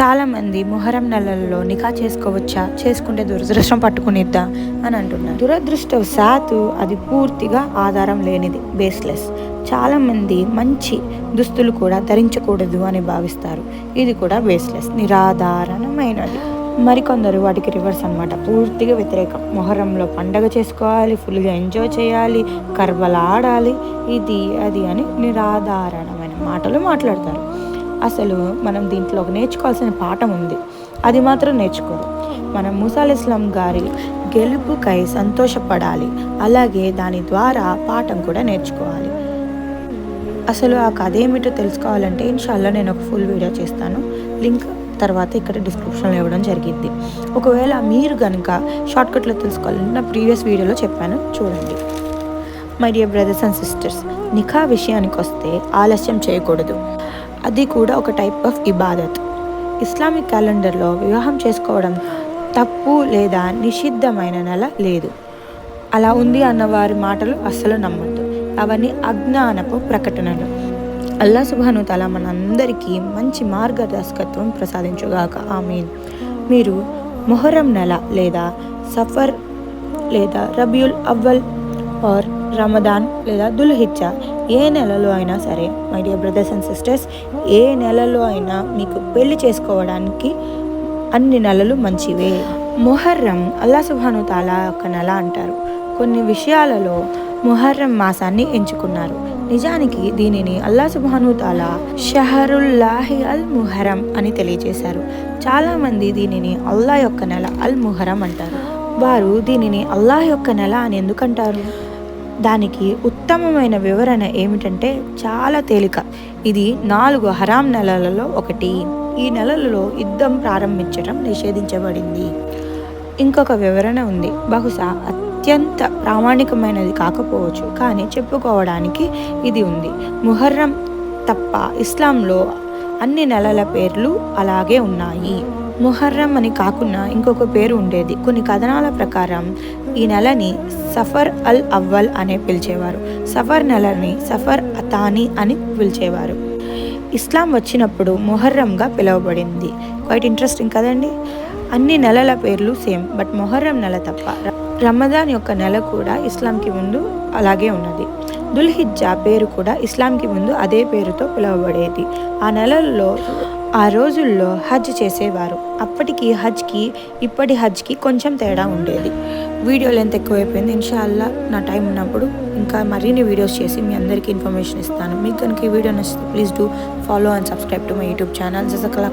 చాలామంది మొహరం నెలల్లో నికా చేసుకోవచ్చా? చేసుకుంటే దురదృష్టం పట్టుకునిద్దా? అని అంటున్నారు. దురదృష్టవశాత్తు అది పూర్తిగా ఆధారం లేనిది బేస్లెస్ చాలామంది మంచి దుస్తులు కూడా ధరించకూడదు అని భావిస్తారు. ఇది కూడా బేస్లెస్ నిరాధారణమైనది. మరికొందరు వాటికి రివర్స్ అనమాట పూర్తిగా వ్యతిరేకం. మొహరంలో పండగ చేసుకోవాలి ఫుల్గా ఎంజాయ్ చేయాలి కర్వలాడాలి ఇది అది అని నిరాధారణమైన మాటలు మాట్లాడతారు. అసలు మనం దీంట్లో నేర్చుకోవాల్సిన పాఠం ఉంది. అది మాత్రం నేర్చుకోరు మనం ముసాల్ ఇస్లాం గారి గెలుపుకై సంతోషపడాలి. అలాగే దాని ద్వారా పాఠం కూడా నేర్చుకోవాలి. అసలు ఆ కథ ఏమిటో తెలుసుకోవాలంటే ఇన్షాల్లో నేను ఒక ఫుల్ వీడియో చేస్తాను. లింక్ తర్వాత ఇక్కడ డిస్క్రిప్షన్లో ఇవ్వడం జరిగింది ఒకవేళ మీరు కనుక షార్ట్కట్లో తెలుసుకోవాలంటే నా ప్రీవియస్ వీడియోలో చెప్పాను. చూడండి. My dear brothers and sisters nikah విషయానికి వస్తే ఆలస్యం చేయకూడదు. అది కూడా ఒక టైప్ ఆఫ్ ఇబాదత్ ఇస్లామిక్ క్యాలెండర్లో వివాహం చేసుకోవడం తప్పు లేదా నిషిద్ధమైన నెల లేదు. అలా ఉంది అన్న వారి మాటలు అస్సలు నమ్మొద్దు. అవన్నీ అజ్ఞానపు ప్రకటనలు. అల్లా సుబాను తల మనందరికీ మంచి మార్గదర్శకత్వం ప్రసాదించుగాక. ఆమీన్. మీరు మొహరం నెల లేదా సఫర్ లేదా రబియుల్ అవ్వల్ ఆర్ రమదాన్ లేదా దుల్హిచ్చా ఏ నెలలో అయినా సరే my dear brothers and sisters ఏ నెలలో అయినా మీకు పెళ్ళి చేసుకోవడానికి అన్ని నెలలు మంచివే. మొహర్రం అల్లా సుబ్హాను తాలా ఒక నెల అంటారు. కొన్ని విషయాలలో మొహర్రం మాసాన్ని ఎంచుకున్నారు. నిజానికి దీనిని అల్లా సుబాను తాలా షహరుల్లాహి అల్ ముహరం అని తెలియజేశారు. చాలామంది దీనిని అల్లా యొక్క నెల అల్ ముహరం అంటారు. వారు దీనిని అల్లాహ్ యొక్క నెల అని ఎందుకంటారు? దానికి ఉత్తమమైన వివరణ ఏమిటంటే చాలా తేలిక. ఇది నాలుగు హరాం నెలలలో ఒకటి. ఈ నెలలలో యుద్ధం ప్రారంభించడం నిషేధించబడింది. ఇంకొక వివరణ ఉంది. బహుశా అత్యంత ప్రామాణికమైనది కాకపోవచ్చు కానీ చెప్పుకోవడానికి ఇది ఉంది. ముహర్రం తప్ప ఇస్లాంలో అన్ని నెలల పేర్లు అలాగే ఉన్నాయి. ముహర్రం అని కాకుండా ఇంకొక పేరు ఉండేది. కొన్ని కథనాల ప్రకారం ఈ నెలని సఫర్ అల్ అవ్వల్ అనే పిలిచేవారు. సఫర్ నెలని సఫర్ అతాని అని పిలిచేవారు. ఇస్లాం వచ్చినప్పుడు మొహర్రంగా పిలువబడింది. క్వైట్ ఇంట్రెస్టింగ్ కదండి? అన్ని నెలల పేర్లు సేమ్ బట్ మొహర్రం నెల తప్ప రమదాన్ యొక్క నెల కూడా ఇస్లాంకి ముందు అలాగే ఉన్నది. దుల్హిజ్జా పేరు కూడా ఇస్లాంకి ముందు అదే పేరుతో పిలువబడేది. ఆ నెలల్లో ఆ రోజుల్లో హజ్ చేసేవారు. అప్పటికి హజ్కి ఇప్పటి హజ్కి కొంచెం తేడా ఉండేది. వీడియో లెంత్ ఎక్కువైపోయింది. ఇన్షాల్లా నా టైం ఉన్నప్పుడు ఇంకా మరిన్ని వీడియోస్ చేసి మీ అందరికీ ఇన్ఫర్మేషన్ ఇస్తాను. మీకు కనుక ఈ వీడియో నచ్చితే please do follow and subscribe to my YouTube channel. జసకలా